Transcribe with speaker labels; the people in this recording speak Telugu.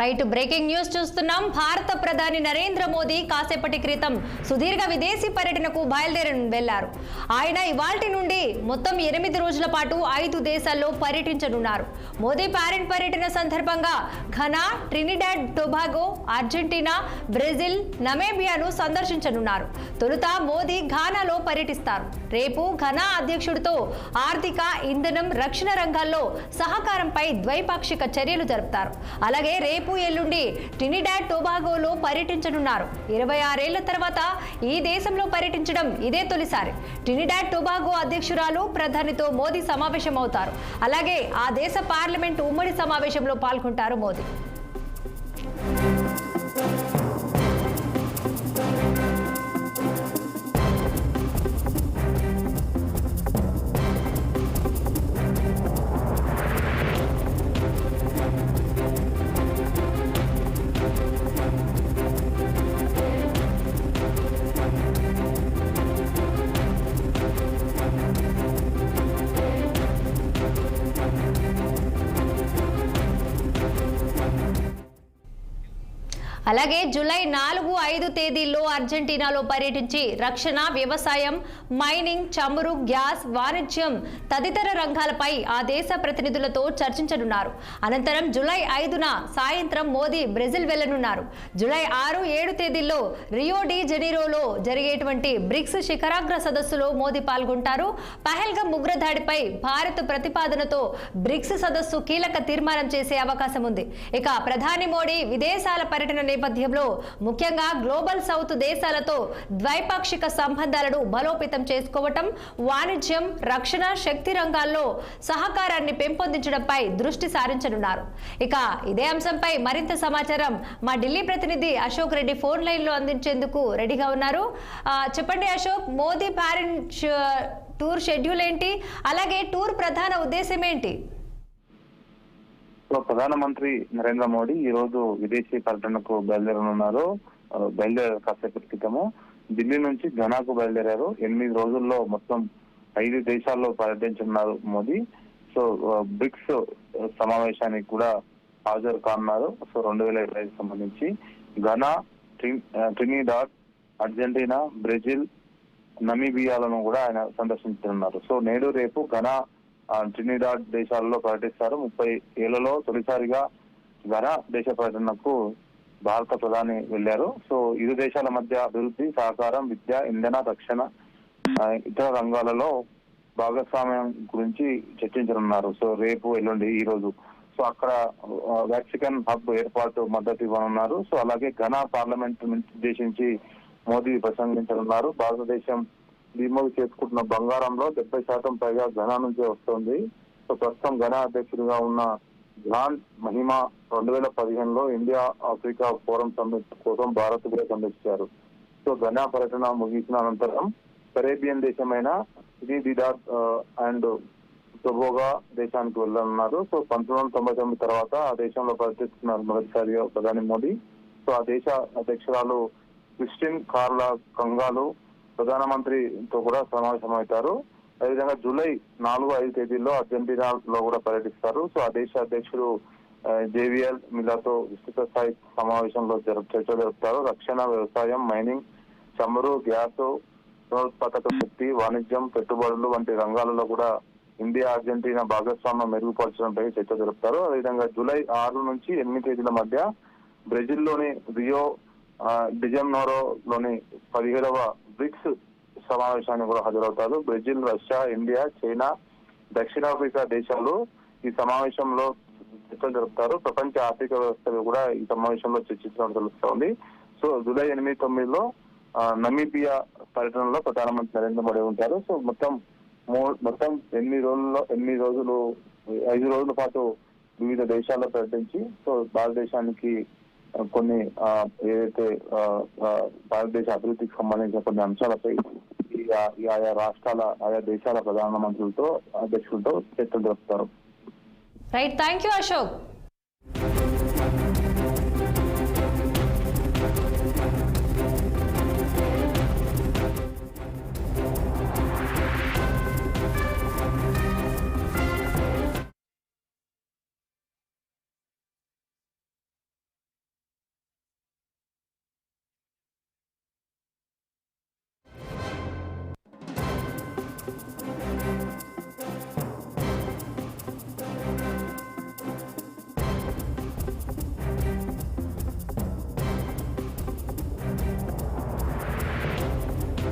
Speaker 1: రైట్ బ్రేకింగ్ న్యూస్ చూస్తున్నాం. భారత ప్రధాని నరేంద్ర మోదీ కాసేపటి క్రితం సుదీర్ఘ విదేశీ పర్యటనకు బయలుదేరి వెళ్ళారు ఆయన ఇవాల్టి నుండి మొత్తం ఎనిమిది రోజుల పాటు ఐదు దేశాల్లో పర్యటించనున్నారు. మోదీ పారిన్ పర్యటన సందర్భంగా Ghana Trinidad Tobago Argentina Brazil నమేబియాను సందర్శించనున్నారు. తొలుత మోదీ ఘానాలో పర్యటిస్తారు. రేపు ఘనా అధ్యక్షుడితో ఆర్థిక ఇంధనం రక్షణ రంగాల్లో సహకారంపై ద్వైపాక్షిక చర్యలు జరుపుతారు. అలాగే రేపు ఎల్లుండి టినిడాడ్ టోబాగోలో పర్యటించనున్నారు. ఇరవై ఆరేళ్ళ తర్వాత ఈ దేశంలో పర్యటించడం ఇదే తొలిసారి. టినిడాడ్ టోబాగో అధ్యక్షురాలు ప్రధానితో మోదీ సమావేశమవుతారు. అలాగే ఆ దేశ పార్లమెంటు ఉమ్మడి సమావేశంలో పాల్గొంటారు మోదీ. అలాగే జూలై నాలుగు ఐదు తేదీల్లో అర్జెంటీనాలో పర్యటించి రక్షణ వ్యవసాయం మైనింగ్ చమురు గ్యాస్ వాణిజ్యం తదితర రంగాలపై ఆ దేశ ప్రతినిధులతో చర్చించనున్నారు. అనంతరం జూలై ఐదున సాయంత్రం మోదీ బ్రెజిల్ వెళ్ళనున్నారు జూలై ఆరు ఏడు తేదీల్లో రియో డి జెనీరోలో జరిగేటువంటి బ్రిక్స్ శిఖరాగ్ర సదస్సులో మోదీ పాల్గొంటారు. పహల్గం ఉగ్రదాడిపై భారత్ ప్రతిపాదనతో బ్రిక్స్ సదస్సు కీలక తీర్మానం చేసే అవకాశం ఉంది ఇక ప్రధాని మోడీ విదేశాల పర్యటన నేపథ్యంలో ముఖ్యంగా గ్లోబల్ సౌత్ దేశాలతో ద్వైపాక్షిక సంబంధాలను బలోపేతం చేసుకోవటం వాణిజ్యం రక్షణ శక్తి రంగాల్లో సహకారాన్ని పెంపొందించడంపై దృష్టి సారించనున్నారు. ఇక ఇదే అంశంపై మరింత సమాచారం మా ఢిల్లీ ప్రతినిధి అశోక్ రెడ్డి ఫోన్ లైన్లో అందించేందుకు రెడీగా ఉన్నారు. చెప్పండి Ashok Modi foreign tour schedule ఏంటి? అలాగే టూర్ ప్రధాన ఉద్దేశం ఏంటి?
Speaker 2: సో ప్రధానమంత్రి నరేంద్ర మోడీ ఈ రోజు విదేశీ పర్యటనకు బయలుదేరనున్నారు. బయలుదేరారు కాసేపటి క్రితము. ఢిల్లీ నుంచి ఘనాకు బయలుదేరారు. ఎనిమిది రోజుల్లో మొత్తం ఐదు దేశాల్లో పర్యటించనున్నారు మోదీ సో బ్రిక్స్ సమావేశానికి కూడా హాజరు కానున్నారు. సో రెండు వేల ఇరవై ఐదు సంబంధించి ఘనా ట్రిన్- అర్జెంటీనా బ్రెజిల్ నమీబియాలను కూడా ఆయన సందర్శించనున్నారు. సో నేడు రేపు ఘనా ట్రినిడాడ్ దేశాలలో పర్యటిస్తారు. ముప్పై ఏళ్ళలో తొలిసారిగా ఘనా దేశ పర్యటనకు భారత ప్రధాని వెళ్ళారు సో ఇరు దేశాల మధ్య అభివృద్ధి సహకారం విద్య ఇంధన రక్షణ ఇతర రంగాలలో భాగస్వామ్యం గురించి చర్చించనున్నారు. సో రేపు ఎల్లుండి ఈ రోజు. సో అక్కడ వ్యాక్సికన్ హబ్ ఏర్పాటు మద్దతు ఇవ్వనున్నారు. సో అలాగే ఘన పార్లమెంట్ ఉద్దేశించి మోదీ ప్రసంగించనున్నారు. భారతదేశం దిగుమతి చేసుకుంటున్న బంగారంలో డెబ్బై శాతం పైగా ఘనా నుంచే వస్తుంది. సో ప్రస్తుతం ఘనా అధ్యక్షుడిగా ఉన్న జాన్ మహిమ రెండు వేల పదిహేనులో ఇండియా ఆఫ్రికా ఫోరం సమ్మిట్ కోసం భారత్ కూడా సందర్శించారు సో ఘనా పర్యటన ముగిసిన అనంతరం కరేబియన్ దేశమైన ట్రినిడాడ్ అండ్ టొబోగా దేశానికి వెళ్ళనున్నారు. సో పంతొమ్మిది వందల తొంభై తొమ్మిది తర్వాత ఆ దేశంలో పర్యటిస్తున్నారు మొదటిసారిగా ప్రధాని మోడీ. సో ఆ దేశ అధ్యక్షురాలు క్రిస్టిన్ కార్లా కంగాలు ప్రధానమంత్రితో కూడా సమావేశమవుతారు. అదేవిధంగా జూలై నాలుగు ఐదు తేదీల్లో అర్జెంటీనాలో కూడా పర్యటిస్తారు. సో ఆ దేశ అధ్యక్షుడు జేవిఎల్ మిలాతో విస్తృత స్థాయి సమావేశంలో చర్చ జరుపుతారు. రక్షణ వ్యవసాయం మైనింగ్ చమురు గ్యాస్ పునరుత్పాదక శక్తి వాణిజ్యం పెట్టుబడులు వంటి రంగాలలో కూడా ఇండియా అర్జెంటీనా భాగస్వామ్యం మెరుగుపరచడంపై చర్చ జరుపుతారు. అదేవిధంగా జూలై ఆరు నుంచి ఎనిమిది తేదీల మధ్య బ్రెజిల్లోని రియో ఆ, డిజెమ్నోరో లోని పదిహేడవ బ్రిక్స్ సమావేశానికి కూడా హాజరవుతారు. బ్రెజిల్ రష్యా ఇండియా చైనా దక్షిణాఫ్రికా దేశాలు ఈ సమావేశంలో చర్చలు జరుపుతారు. ప్రపంచ ఆర్థిక వ్యవస్థలు కూడా ఈ సమావేశంలో చర్చించడం తెలుస్తోంది సో జూలై ఎనిమిది తొమ్మిదిలో నమీబియా పర్యటనలో ప్రధానమంత్రి నరేంద్ర మోడీ ఉంటారు. సో మొత్తం మొత్తం ఎన్ని రోజుల్లో ఎన్ని రోజులు ఐదు రోజుల పాటు వివిధ దేశాల్లో పర్యటించి సో భారతదేశానికి కొన్ని ఆ, ఏదైతే భారతదేశ అభివృద్ధికి సంబంధించిన కొన్ని అంశాలపై ఈ ఆయా రాష్ట్రాల ఆయా దేశాల ప్రధానమంత్రులతో అధ్యక్షులతో చర్చలు జరుపుతారు.
Speaker 1: Right thank you Ashok